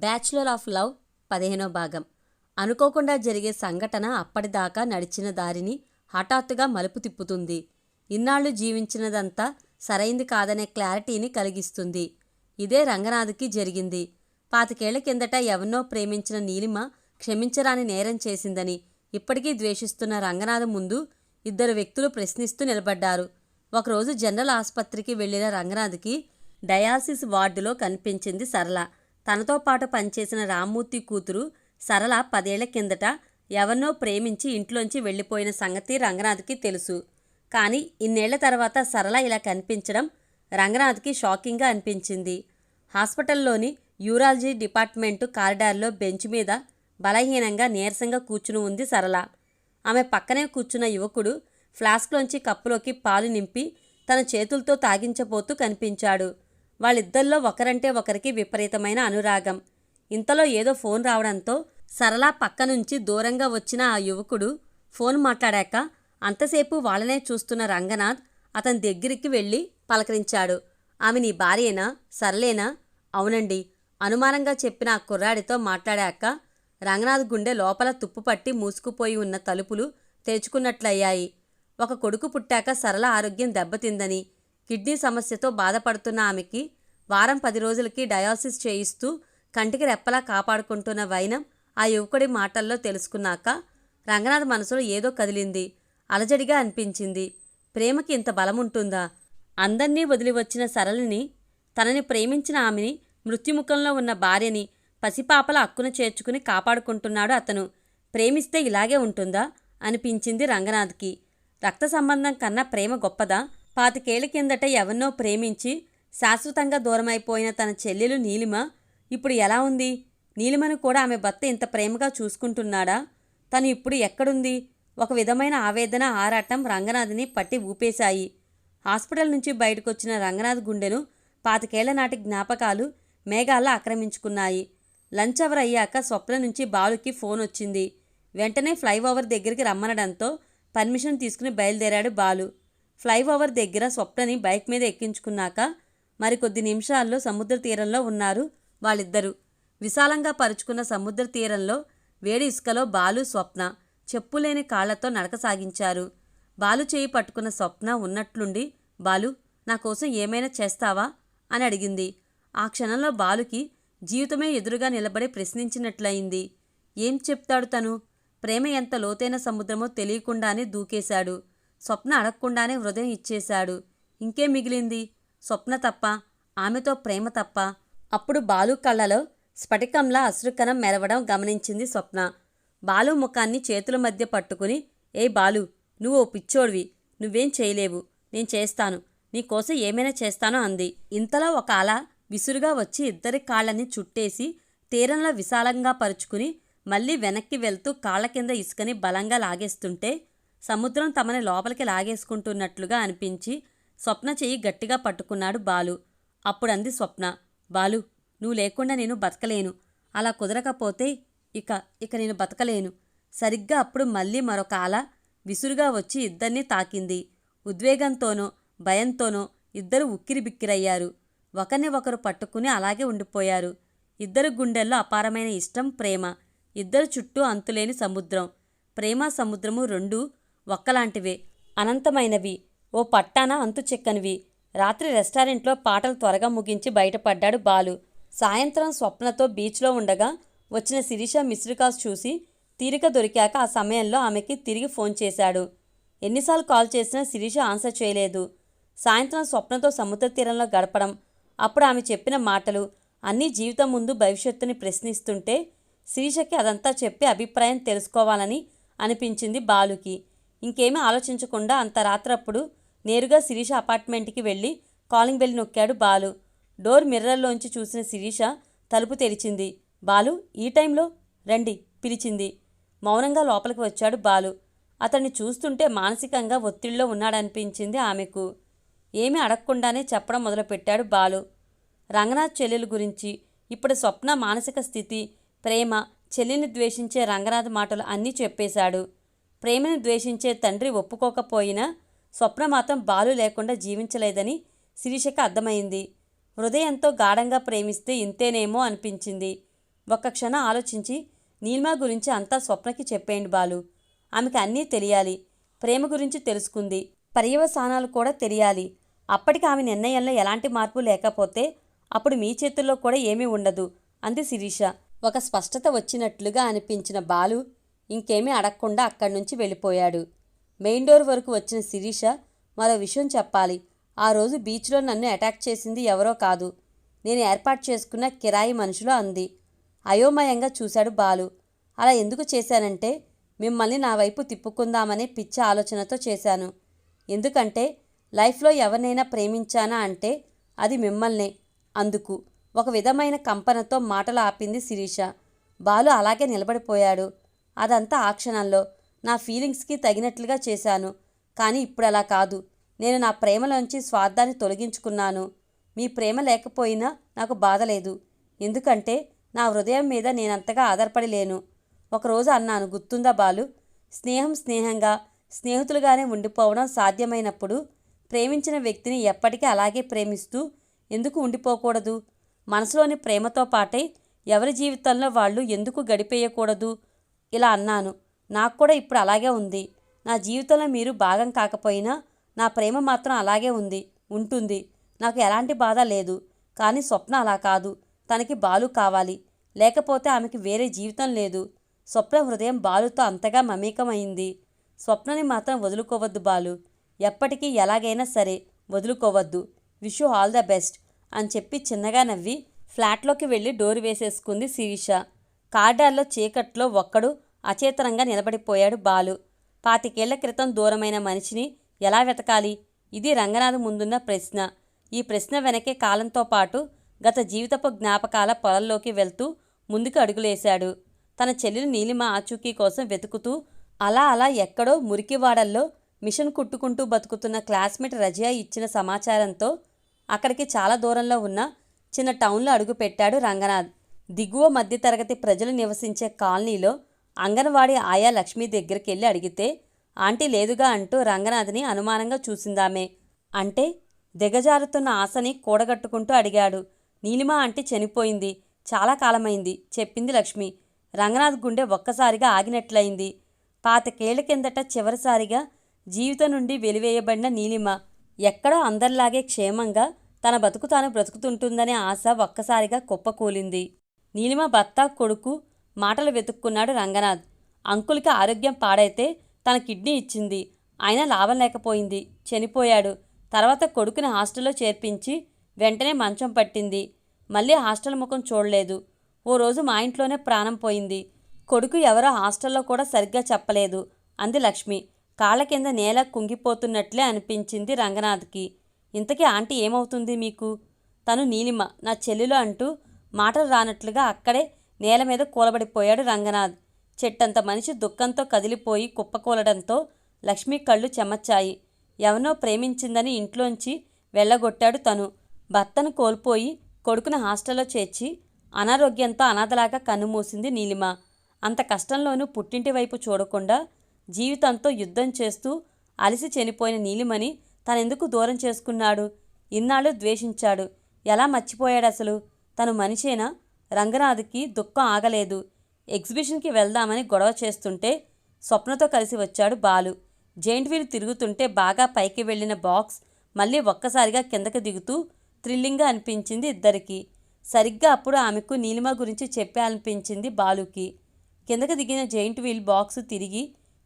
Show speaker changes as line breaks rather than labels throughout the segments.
Bachelor of love పదిహేనో భాగం. అనుకోకుండా జరిగే సంఘటన అప్పటిదాకా నడిచిన దారిని హఠాత్తుగా మలుపు తిప్పుతుంది. ఇన్నాళ్ళు జీవించినదంతా సరైంది కాదనే క్లారిటీని కలిగిస్తుంది. ఇదే రంగనాథ్కి జరిగింది. పాతికేళ్ళ కిందట ఎవరినో ప్రేమించిన నీలిమ క్షమించరాని నేరం చేసిందని ఇప్పటికీ ద్వేషిస్తున్న రంగనాథ్ ముందు ఇద్దరు వ్యక్తులు ప్రశ్నిస్తూ నిలబడ్డారు. ఒకరోజు జనరల్ ఆసుపత్రికి వెళ్ళిన రంగనాథ్కి డయాలసిస్ వార్డులో కనిపించింది సరళ. తనతో పాటు పనిచేసిన రామ్మూర్తి కూతురు సరళ పదేళ్ళ కిందట ఎవరినో ప్రేమించి ఇంట్లోంచి వెళ్ళిపోయిన సంగతి రంగనాథ్కి తెలుసు. కానీ ఇన్నేళ్ళ తర్వాత సరళ ఇలా కనిపించడం రంగనాథ్కి షాకింగ్గా అనిపించింది. హాస్పిటల్లోని యూరాలజీ డిపార్ట్మెంటు కారిడార్లో బెంచ్ మీద బలహీనంగా నీరసంగా కూర్చుని ఉంది సరళ. ఆమె పక్కనే కూర్చున్న యువకుడు ఫ్లాస్క్లోంచి కప్పులోకి పాలు నింపి తన చేతులతో తాగించబోతూ కనిపించాడు. వాళ్ళిద్దరిలో ఒకరంటే ఒకరికి విపరీతమైన అనురాగం. ఇంతలో ఏదో ఫోన్ రావడంతో సరళ పక్క నుంచి దూరంగా వచ్చిన ఆ యువకుడు ఫోన్ మాట్లాడాక అంతసేపు వాళ్ళనే చూస్తున్న రంగనాథ్ అతని దగ్గరికి వెళ్ళి పలకరించాడు. ఆమె నీ భార్యేనా? సరలేనా అవునండి. అనుమానంగా చెప్పిన ఆ కుర్రాడితో మాట్లాడాక రంగనాథ్ గుండె లోపల తుప్పుపట్టి మూసుకుపోయి ఉన్న తలుపులు తెరుచుకున్నట్లయ్యాయి. ఒక కొడుకు పుట్టాక సరళ ఆరోగ్యం దెబ్బతిందని కిడ్నీ సమస్యతో బాధపడుతున్న ఆమెకి వారం పది రోజులకి డయాలసిస్ చేయిస్తూ కంటికి రెప్పలా కాపాడుకుంటున్న వైనం ఆ యువకుడి మాటల్లో తెలుసుకున్నాక రంగనాథ్ మనసులో ఏదో కదిలింది. అలజడిగా అనిపించింది. ప్రేమకి ఇంత బలముంటుందా? అందర్నీ వదిలి వచ్చిన సరళిని తనని ప్రేమించిన ఆమెని మృత్యుముఖంలో ఉన్న భార్యని పసిపాపల అక్కున చేర్చుకుని కాపాడుకుంటున్నాడు అతను. ప్రేమిస్తే ఇలాగే ఉంటుందా? అనిపించింది రంగనాథ్కి. రక్త సంబంధం కన్నా ప్రేమ గొప్పదా? పాతికేళ్ళ కిందట ఎవరినో ప్రేమించి శాశ్వతంగా దూరమైపోయిన తన చెల్లెలు నీలిమ ఇప్పుడు ఎలా ఉంది? నీలిమను కూడా ఆమె భర్త ఇంత ప్రేమగా చూసుకుంటున్నాడా? తను ఇప్పుడు ఎక్కడుంది? ఒక విధమైన ఆవేదన ఆరాటం రంగనాథ్ని పట్టి ఊపేశాయి. హాస్పిటల్ నుంచి బయటకొచ్చిన రంగనాథ్ గుండెను పాతికేళ్ళ నాటి జ్ఞాపకాలు మేఘాల్లో ఆక్రమించుకున్నాయి. లంచ్ అవర్ అయ్యాక స్వప్న నుంచి బాలుకి ఫోన్ వచ్చింది. వెంటనే ఫ్లైఓవర్ దగ్గరికి రమ్మనడంతో పర్మిషన్ తీసుకుని బయలుదేరాడు బాలు. ఫ్లైఓవర్ దగ్గర స్వప్నని బైక్ మీద ఎక్కించుకున్నాక మరికొద్ది నిమిషాల్లో సముద్ర తీరంలో ఉన్నారు వాళ్ళిద్దరూ. విశాలంగా పరుచుకున్న సముద్ర తీరంలో వేడి ఇసుకలో బాలు స్వప్న చెప్పులేని కాళ్ళతో నడక సాగించారు. బాలు చేయి పట్టుకున్న స్వప్న ఉన్నట్లుండి బాలు నా కోసం ఏమైనా చేస్తావా? అని అడిగింది. ఆ క్షణంలో బాలుకి జీవితమే ఎదురుగా నిలబడి ప్రశ్నించినట్లయింది. ఏం చెప్తాడు తను? ప్రేమ ఎంత లోతైన సముద్రమో తెలియకుండానే దూకేశాడు. స్వప్న అడగకుండానే హృదయం ఇచ్చేశాడు. ఇంకేం మిగిలింది? స్వప్న తప్ప ఆమెతో ప్రేమ తప్ప. అప్పుడు బాలు కళ్ళలో స్ఫటికంలా అశ్రుకణం మెరవడం గమనించింది స్వప్న. బాలు ముఖాన్ని చేతుల మధ్య పట్టుకుని ఏ బాలు నువ్వు ఓ పిచ్చోడివి. నువ్వేం చేయలేవు. నేను చేస్తాను. నీకోసం ఏమైనా చేస్తానో అంది. ఇంతలో ఒక అల విసురుగా వచ్చి ఇద్దరి కాళ్ళని చుట్టేసి తీరంలో విశాలంగా పరుచుకుని మళ్ళీ వెనక్కి వెళ్తూ కాళ్ళ కింద ఇసుకని బలంగా లాగేస్తుంటే సముద్రం తమని లోపలికి లాగేసుకుంటున్నట్లుగా అనిపించి స్వప్న చెయ్యి గట్టిగా పట్టుకున్నాడు బాలు. అప్పుడంది స్వప్న బాలు నువ్వు లేకుండా నేను బతకలేను. అలా కుదరకపోతే ఇక ఇక నేను బతకలేను. సరిగ్గా అప్పుడు మళ్ళీ మరొక అల విసురుగా వచ్చి ఇద్దరినీ తాకింది. ఉద్వేగంతోనో భయంతోనో ఇద్దరు ఉక్కిరి బిక్కిరయ్యారు ఒకరిని ఒకరు పట్టుకుని అలాగే ఉండిపోయారు. ఇద్దరు గుండెల్లో అపారమైన ఇష్టం ప్రేమ. ఇద్దరు చుట్టూ అంతులేని సముద్రం. ప్రేమ సముద్రము రెండూ ఒక్కలాంటివే అనంతమైనవి. ఓ పట్టాన అంతు చెక్కనివి. రాత్రి రెస్టారెంట్లో పాటలు త్వరగా ముగించి బయటపడ్డాడు బాలు. సాయంత్రం స్వప్నతో బీచ్లో ఉండగా వచ్చిన శిరీష మిస్డ్ కాల్స్ చూసి తీరిక దొరికాక ఆ సమయంలో ఆమెకి తిరిగి ఫోన్ చేశాడు. ఎన్నిసార్లు కాల్ చేసినా శిరీష ఆన్సర్ చేయలేదు. సాయంత్రం స్వప్నతో సముద్ర తీరంలో గడపడం అప్పుడు ఆమె చెప్పిన మాటలు అన్నీ జీవితం ముందు భవిష్యత్తుని ప్రశ్నిస్తుంటే శిరీషకి అదంతా చెప్పి అభిప్రాయం తెలుసుకోవాలని అనిపించింది బాలుకి. ఇంకేమీ ఆలోచించకుండా అంత రాత్రప్పుడు నేరుగా శిరీష అపార్ట్మెంట్కి వెళ్ళి కాలింగ్ బెల్ నొక్కాడు బాలు. డోర్ మిర్రర్లోంచి చూసిన శిరీష తలుపు తెరిచింది. బాలు ఈ టైంలో? రండి పిలిచింది. మౌనంగా లోపలికి వచ్చాడు బాలు. అతన్ని చూస్తుంటే మానసికంగా ఒత్తిడిలో ఉన్నాడనిపించింది ఆమెకు. ఏమీ అడగకుండానే చెప్పడం మొదలుపెట్టాడు బాలు. రంగనాథ్ చెల్లెలు గురించి ఇప్పుడు స్వప్న మానసిక స్థితి ప్రేమ చెల్లిని ద్వేషించే రంగనాథ్ మాటలు అన్నీ చెప్పేశాడు. ప్రేమని ద్వేషించే తండ్రి ఒప్పుకోకపోయినా స్వప్న మాత్రం బాలు లేకుండా జీవించలేదని శిరీషక అర్థమైంది. హృదయంతో గాఢంగా ప్రేమిస్తే ఇంతేనేమో అనిపించింది. ఒక్క క్షణం ఆలోచించి నీల్మా గురించి అంతా స్వప్నకి చెప్పేయండి బాలు. ఆమెకి అన్నీ తెలియాలి. ప్రేమ గురించి తెలుసుకుంది. పర్యవసానాలు కూడా తెలియాలి. అప్పటికి ఆమె నిర్ణయంలో ఎలాంటి మార్పు లేకపోతే అప్పుడు మీ చేతుల్లో కూడా ఏమీ ఉండదు అంది శిరీష. ఒక స్పష్టత వచ్చినట్లుగా అనిపించిన బాలు ఇంకేమీ అడగకుండా అక్కడి నుంచి వెళ్ళిపోయాడు. మెయిన్ డోర్ వరకు వచ్చిన శిరీష మరో విషయం చెప్పాలి. ఆ రోజు బీచ్లో నన్ను అటాక్ చేసింది ఎవరో కాదు. నేను ఏర్పాటు చేసుకున్న కిరాయి మనుషులు అంది. అయోమయంగా చూశాడు బాలు. అలా ఎందుకు చేశానంటే మిమ్మల్ని నా వైపు తిప్పుకుందామనే పిచ్చి ఆలోచనతో చేశాను. ఎందుకంటే లైఫ్లో ఎవరినైనా ప్రేమించానా అంటే అది మిమ్మల్నే. అందుకు ఒక విధమైన కంపనతో మాటలు ఆపింది శిరీష. బాలు అలాగే నిలబడిపోయాడు. అదంతా ఆ క్షణంలో. నా ఫీలింగ్స్కి తగినట్లుగా చేశాను. కానీ ఇప్పుడు అలా కాదు. నేను నా ప్రేమలోంచి స్వార్థాన్ని తొలగించుకున్నాను. మీ ప్రేమ లేకపోయినా నాకు బాధ లేదు. ఎందుకంటే నా హృదయం మీద నేనంతగా ఆధారపడి లేను. ఒకరోజు అన్నాను గుర్తుందా బాలు? స్నేహం స్నేహంగా స్నేహితులుగానే ఉండిపోవడం సాధ్యమైనప్పుడు ప్రేమించిన వ్యక్తిని ఎప్పటికీ అలాగే ప్రేమిస్తూ ఎందుకు ఉండిపోకూడదు? మనసులోని ప్రేమతో పాటే ఎవరి జీవితంలో వాళ్ళు ఎందుకు గడిపేయకూడదు? ఇలా అన్నాను. నాకు కూడా ఇప్పుడు అలాగే ఉంది. నా జీవితంలో మీరు భాగం కాకపోయినా నా ప్రేమ మాత్రం అలాగే ఉంది ఉంటుంది. నాకు ఎలాంటి బాధ లేదు. కానీ స్వప్న అలా కాదు. తనకి బాలు కావాలి. లేకపోతే ఆమెకి వేరే జీవితం లేదు. స్వప్న హృదయం బాలుతో అంతగా మమేకమైంది. స్వప్నని మాత్రం వదులుకోవద్దు బాలు. ఎప్పటికీ ఎలాగైనా సరే వదులుకోవద్దు. Wish you all the best అని చెప్పి చిన్నగా నవ్వి ఫ్లాట్లోకి వెళ్ళి డోర్ వేసేసుకుంది శిరీష. కార్డార్లో చీకట్లో ఒక్కడు అచేతనంగా నిలబడిపోయాడు బాలు. పాతికేళ్ళ క్రితం దూరమైన మనిషిని ఎలా వెతకాలి? ఇది రంగనాథ్ ముందున్న ప్రశ్న. ఈ ప్రశ్న వెనకే కాలంతో పాటు గత జీవితపు జ్ఞాపకాల పొలంలోకి వెళ్తూ ముందుకు అడుగులేశాడు. తన చెల్లెలు నీలిమ ఆచూకీ కోసం వెతుకుతూ అలా అలా ఎక్కడో మురికివాడల్లో మిషన్ కుట్టుకుంటూ బతుకుతున్న క్లాస్మేట్ రజియా ఇచ్చిన సమాచారంతో అక్కడికి చాలా దూరంలో ఉన్న చిన్న టౌన్లో అడుగుపెట్టాడు రంగనాథ్. దిగువ మధ్యతరగతి ప్రజలు నివసించే కాలనీలో అంగన్వాడీ ఆయా లక్ష్మి దగ్గరికి వెళ్ళి అడిగితే ఆంటీ లేదుగా అంటూ రంగనాథ్ని అనుమానంగా చూసిందామే. అంటే దిగజారుతున్న ఆశని కూడగట్టుకుంటూ అడిగాడు. నీలిమ ఆంటీ చనిపోయింది. చాలా కాలమైంది చెప్పింది లక్ష్మి. రంగనాథ్ గుండె ఒక్కసారిగా ఆగినట్లయింది. పాతికేళ్ళ కిందట చివరిసారిగా జీవితం నుండి వెలివేయబడిన నీలిమ ఎక్కడో అందరిలాగే క్షేమంగా తన బతుకు తాను బ్రతుకుతుంటుందనే ఆశ ఒక్కసారిగా కుప్పకూలింది. నీలిమ భర్త కొడుకు మాటలు వెతుక్కున్నాడు రంగనాథ్. అంకుల్కి ఆరోగ్యం పాడైతే తన కిడ్నీ ఇచ్చింది. అయినా లాభం లేకపోయింది. చనిపోయాడు. తర్వాత కొడుకుని హాస్టల్లో చేర్పించి వెంటనే మంచం పట్టింది. మళ్ళీ హాస్టల్ ముఖం చూడలేదు. ఓ రోజు మా ఇంట్లోనే ప్రాణం పోయింది. కొడుకు ఎవరో హాస్టల్లో కూడా సరిగ్గా చెప్పలేదు. అంది లక్ష్మి. కాళ్ళ కింద నేల కుంగిపోతున్నట్లే అనిపించింది రంగనాథ్కి. ఇంతకీ ఆంటీ ఏమవుతుంది మీకు? తను నీలిమ నా చెల్లెలు అంటూ మాటలు రానట్లుగా అక్కడే నేల మీద కూలబడిపోయాడు రంగనాథ్. చెట్టంత మనిషి దుఃఖంతో కదిలిపోయి కుప్పకూలడంతో లక్ష్మి కళ్ళు చెమచ్చాయి ఎవనో ప్రేమించిందని ఇంట్లోంచి వెళ్ళగొట్టాడు తను. భర్తను కోల్పోయి కొడుకును హాస్టల్లో చేర్చి అనారోగ్యంతో అనాథలాగా కన్నుమూసింది నీలిమ. అంత కష్టంలోనూ పుట్టింటి వైపు చూడకుండా జీవితంతో యుద్ధం చేస్తూ అలసి చనిపోయిన నీలిమని తనెందుకు దూరం చేసుకున్నాడు? ఇన్నాళ్ళు ద్వేషించాడు. ఎలా మర్చిపోయాడు అసలు తను మనిషేనా? రంగనాథ్కి దుఃఖం ఆగలేదు. ఎగ్జిబిషన్కి వెళ్దామని గొడవ చేస్తుంటే స్వప్నతో కలిసి వచ్చాడు బాలు. జైంట్ వీల్ తిరుగుతుంటే బాగా పైకి వెళ్ళిన బాక్స్ మళ్ళీ ఒక్కసారిగా కిందకి దిగుతూ థ్రిల్లింగ్గా అనిపించింది ఇద్దరికి. సరిగ్గా అప్పుడు ఆమెకు నీలిమ గురించి చెప్పాలనిపించింది బాలుకి. కిందకి దిగిన జైంట్ వీల్ బాక్స్ తిరిగి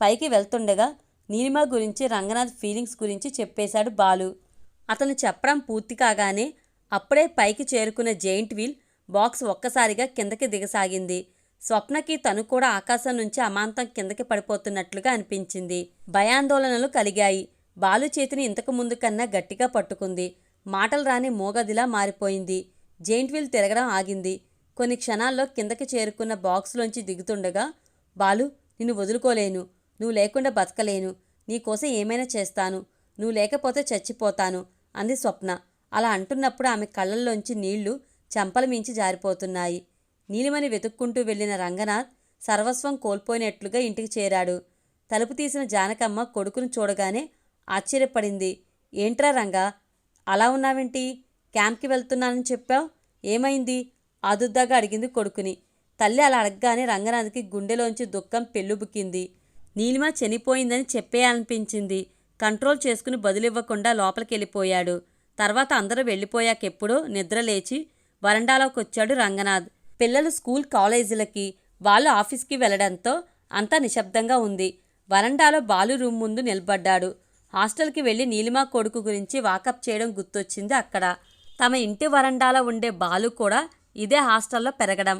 పైకి వెళ్తుండగా నీలిమ గురించి రంగనాథ్ ఫీలింగ్స్ గురించి చెప్పేశాడు బాలు. అతను చెప్పడం పూర్తి కాగానే అప్పుడే పైకి చేరుకున్న జెయింట్ వీల్ బాక్స్ ఒక్కసారిగా కిందకి దిగసాగింది. స్వప్నకి తను కూడా ఆకాశం నుంచి అమాంతం కిందకి పడిపోతున్నట్లుగా అనిపించింది. భయాందోళనలు కలిగాయి. బాలు చేతిని ఇంతకు ముందు కన్నా గట్టిగా పట్టుకుంది. మాటలు రాని మోగదిలా మారిపోయింది. జైంట్ వీల్ తిరగడం ఆగింది. కొన్ని క్షణాల్లో కిందకి చేరుకున్న బాక్స్లోంచి దిగుతుండగా బాలు నిన్ను వదులుకోలేను. నువ్వు లేకుండా బతకలేను. నీకోసం ఏమైనా చేస్తాను. నువ్వు లేకపోతే చచ్చిపోతాను అంది స్వప్న. అలా అంటున్నప్పుడు ఆమె కళ్ళల్లోంచి నీళ్ళు చెంపల మించి జారిపోతున్నాయి. నీలిమని వెతుక్కుంటూ వెళ్ళిన రంగనాథ్ సర్వస్వం కోల్పోయినట్లుగా ఇంటికి చేరాడు. తలుపు తీసిన జానకమ్మ కొడుకును చూడగానే ఆశ్చర్యపడింది. ఏంట్రా రంగా అలా ఉన్నావేంటి? క్యాంప్కి వెళ్తున్నానని చెప్పావు? ఏమైంది? ఆదుద్దాగా అడిగింది కొడుకుని. తల్లి అలా అడగగానే రంగనాథ్కి గుండెలోంచి దుఃఖం పెళ్ళుబుక్కింది. నీలిమ చనిపోయిందని చెప్పేయాలనిపించింది. కంట్రోల్ చేసుకుని బదులివ్వకుండా లోపలికి వెళ్ళిపోయాడు తర్వాత అందరూ వెళ్ళిపోయాకెప్పుడో నిద్ర లేచి వరండాలోకి వచ్చాడు రంగనాథ్. పిల్లలు స్కూల్ కాలేజీలకి వాళ్ళు ఆఫీస్కి వెళ్ళడంతో అంతా నిశ్శబ్దంగా ఉంది. వరండాలో బాలు రూమ్ ముందు నిలబడ్డాడు. హాస్టల్కి వెళ్ళి నీలిమా కొడుకు గురించి వాకప్ చేయడం గుర్తొచ్చింది అక్కడ. తమ ఇంటి వరండాలో ఉండే బాలు కూడా ఇదే హాస్టల్లో పెరగడం.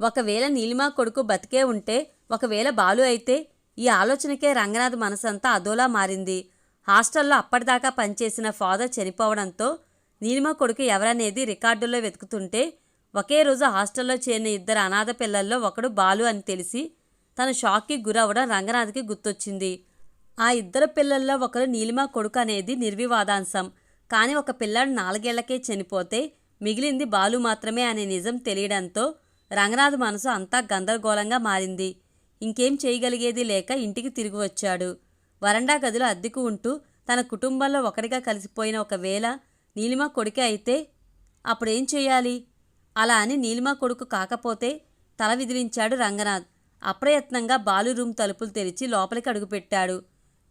ఒకవేళ నీలిమా కొడుకు బతికే ఉంటే ఒకవేళ బాలు అయితే ఈ ఆలోచనకే రంగనాథ్ మనసంతా అదోలా మారింది. హాస్టల్లో అప్పటిదాకా పనిచేసిన ఫాదర్ చనిపోవడంతో నీలిమ కొడుకు ఎవరనేది రికార్డుల్లో వెతుకుతుంటే ఒకే రోజు హాస్టల్లో చేరిన ఇద్దరు అనాథ పిల్లల్లో ఒకడు బాలు అని తెలిసి తన షాక్కి గురవడం రంగనాథ్కి గుర్తొచ్చింది. ఆ ఇద్దరు పిల్లల్లో ఒకరు నీలిమ కొడుకు అనేది నిర్వివాదాంశం. కానీ ఒక పిల్లాడు నాలుగేళ్ళకే చనిపోతే మిగిలింది బాలు మాత్రమే అనే నిజం తెలియడంతో రంగనాథ్ మనసు అంతా గందరగోళంగా మారింది. ఇంకేం చేయగలిగేది లేక ఇంటికి తిరిగి వచ్చాడు. వరండా గదిలో అద్దెకు ఉంటూ తన కుటుంబంలో ఒకరిగా కలిసిపోయిన ఒకవేళ నీలిమ కొడుకే అయితే అప్పుడేం చేయాలి? అలా అని నీలిమ కొడుకు కాకపోతే తల విదిలించాడు రంగనాథ్. అప్రయత్నంగా బాలు రూమ్ తలుపులు తెరిచి లోపలికి అడుగుపెట్టాడు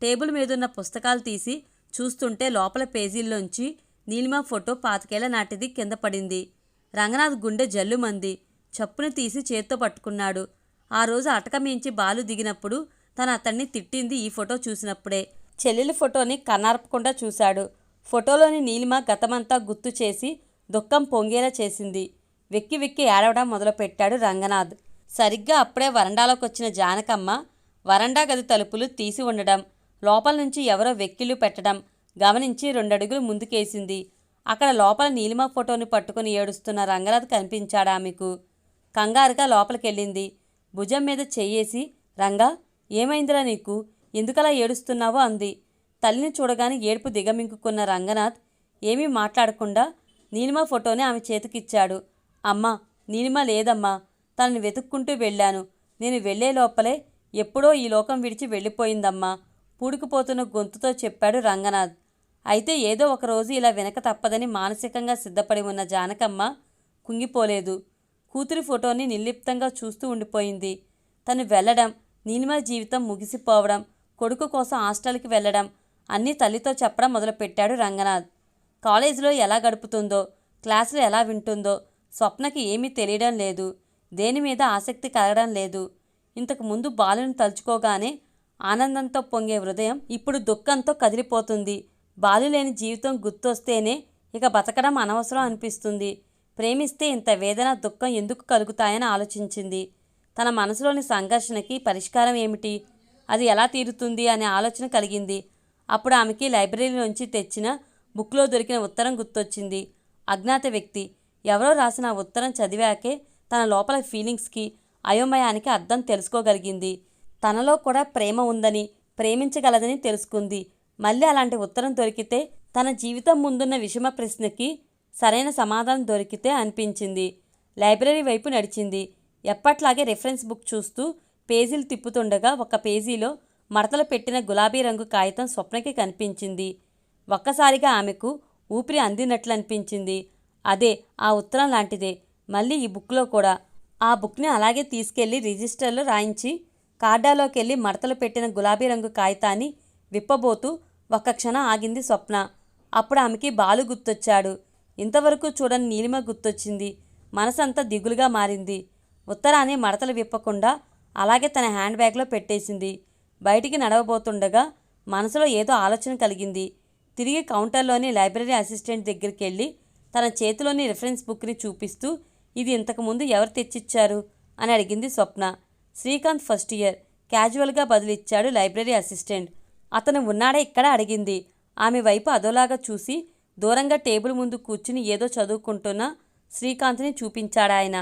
టేబుల్ మీదున్న పుస్తకాలు తీసి చూస్తుంటే లోపల పేజీల్లోంచి నీలిమ ఫోటో పాతికేళ్ళ నాటిది కింద పడింది. రంగనాథ్ గుండె జల్లుమంది. చప్పున తీసి చేత్తో పట్టుకున్నాడు. ఆ రోజు అటకమించి బాలు దిగినప్పుడు తను అతన్ని తిట్టింది ఈ ఫోటో చూసినప్పుడే. చెల్లెలి ఫోటోని కన్నార్పకుండా చూశాడు. ఫోటోలోని నీలిమ గతమంతా గుర్తు చేసి దుఃఖం పొంగేలా చేసింది. వెక్కి వెక్కి ఏడవడం మొదలుపెట్టాడు రంగనాథ్. సరిగ్గా అప్పుడే వరండాలోకి వచ్చిన జానకమ్మ వరండా గది తలుపులు తీసి ఉండడం లోపల నుంచి ఎవరో వెక్కిళ్ళు పెట్టడం గమనించి రెండడుగులు ముందుకేసింది. అక్కడ లోపల నీలిమ ఫోటోని పట్టుకుని ఏడుస్తున్న రంగనాథ్ కనిపించాడు ఆమెకు కంగారుగా లోపలికెళ్ళింది. భుజం మీద చెయ్యేసి రంగా ఏమైందిరా నీకు? ఎందుకలా ఏడుస్తున్నావో? అంది. తల్లిని చూడగానే ఏడుపు దిగమింగుకున్న రంగనాథ్ ఏమీ మాట్లాడకుండా నీలిమా ఫోటోని ఆమె చేతికిచ్చాడు. అమ్మా నీలిమా లేదమ్మా తనని వెతుక్కుంటూ వెళ్ళాను. నేను వెళ్ళే లోపలే ఎప్పుడో ఈ లోకం విడిచి వెళ్ళిపోయిందమ్మా పూడుకుపోతున్న గొంతుతో చెప్పాడు రంగనాథ్. అయితే ఏదో ఒక రోజు ఇలా వెనక తప్పదని మానసికంగా సిద్ధపడి ఉన్న జానకమ్మ కుంగిపోలేదు. కూతురి ఫోటోని నిర్లిప్తంగా చూస్తూ ఉండిపోయింది. తను వెళ్ళడం నీలిమ జీవితం ముగిసిపోవడం కొడుకు కోసం హాస్టల్కి వెళ్ళడం అన్నీ తల్లితో చెప్పడం మొదలుపెట్టాడు రంగనాథ్. కాలేజీలో ఎలా గడుపుతుందో క్లాసులు ఎలా వింటుందో స్వప్నకి ఏమీ తెలియడం లేదు దేని మీద ఆసక్తి కలగడం లేదు. ఇంతకు ముందు బాలుని తలుచుకోగానే ఆనందంతో పొంగే హృదయం ఇప్పుడు దుఃఖంతో కదిలిపోతుంది. బాలు లేని జీవితం గుర్తొస్తేనే ఇక బతకడం అనవసరం అనిపిస్తుంది. ప్రేమిస్తే ఇంత వేదన దుఃఖం ఎందుకు కలుగుతాయని ఆలోచించింది. తన మనసులోని సంఘర్షణకి పరిష్కారం ఏమిటి? అది ఎలా తీరుతుంది అనే ఆలోచన కలిగింది. అప్పుడు ఆమెకి లైబ్రరీ నుంచి తెచ్చిన బుక్లో దొరికిన ఉత్తరం గుర్తొచ్చింది. అజ్ఞాత వ్యక్తి ఎవరో రాసిన ఉత్తరం చదివాకే తన లోపల ఫీలింగ్స్కి అయోమయానికి అర్థం తెలుసుకోగలిగింది. తనలో కూడా ప్రేమ ఉందని ప్రేమించగలదని తెలుసుకుంది. మళ్ళీ అలాంటి ఉత్తరం దొరికితే తన జీవితం ముందున్న విషమ ప్రశ్నకి సరైన సమాధానం దొరికితే అనిపించింది. లైబ్రరీ వైపు నడిచింది. ఎప్పట్లాగే రెఫరెన్స్ బుక్ చూస్తూ పేజీలు తిప్పుతుండగా ఒక పేజీలో మడతలు పెట్టిన గులాబీ రంగు కాగితం స్వప్నకి కనిపించింది. ఒక్కసారిగా ఆమెకు ఊపిరి అందినట్లు అనిపించింది అదే ఆ ఉత్తరం లాంటిదే. మళ్ళీ ఈ బుక్లో కూడా. ఆ బుక్ని అలాగే తీసుకెళ్ళి రిజిస్టర్లో రాయించి కార్డాలోకి వెళ్ళి మడతలు పెట్టిన గులాబీ రంగు కాగితాన్ని విప్పబోతూ ఒక్క క్షణం ఆగింది స్వప్న. అప్పుడు ఆమెకి బాలు గుర్తొచ్చాడు. ఇంతవరకు చూడని నీలిమ గుర్తొచ్చింది. మనసంతా దిగులుగా మారింది. ఉత్తరాన్ని మడతలు విప్పకుండా అలాగే తన హ్యాండ్ బ్యాగ్లో పెట్టేసింది. బయటికి నడవబోతుండగా మనసులో ఏదో ఆలోచన కలిగింది. తిరిగి కౌంటర్లోని లైబ్రరీ అసిస్టెంట్ దగ్గరికి వెళ్ళి తన చేతిలోని రిఫరెన్స్ బుక్ని చూపిస్తూ ఇది ఇంతకుముందు ఎవరు తెచ్చిచ్చారు? అని అడిగింది స్వప్న. Srikanth first year. క్యాజువల్గా బదులిచ్చాడు లైబ్రరీ అసిస్టెంట్. అతను ఉన్నాడా ఇక్కడ? అడిగింది. ఆమె వైపు అదోలాగా చూసి దూరంగా టేబుల్ ముందు కూర్చుని ఏదో చదువుకుంటున్న శ్రీకాంత్ని చూపించాడాయన.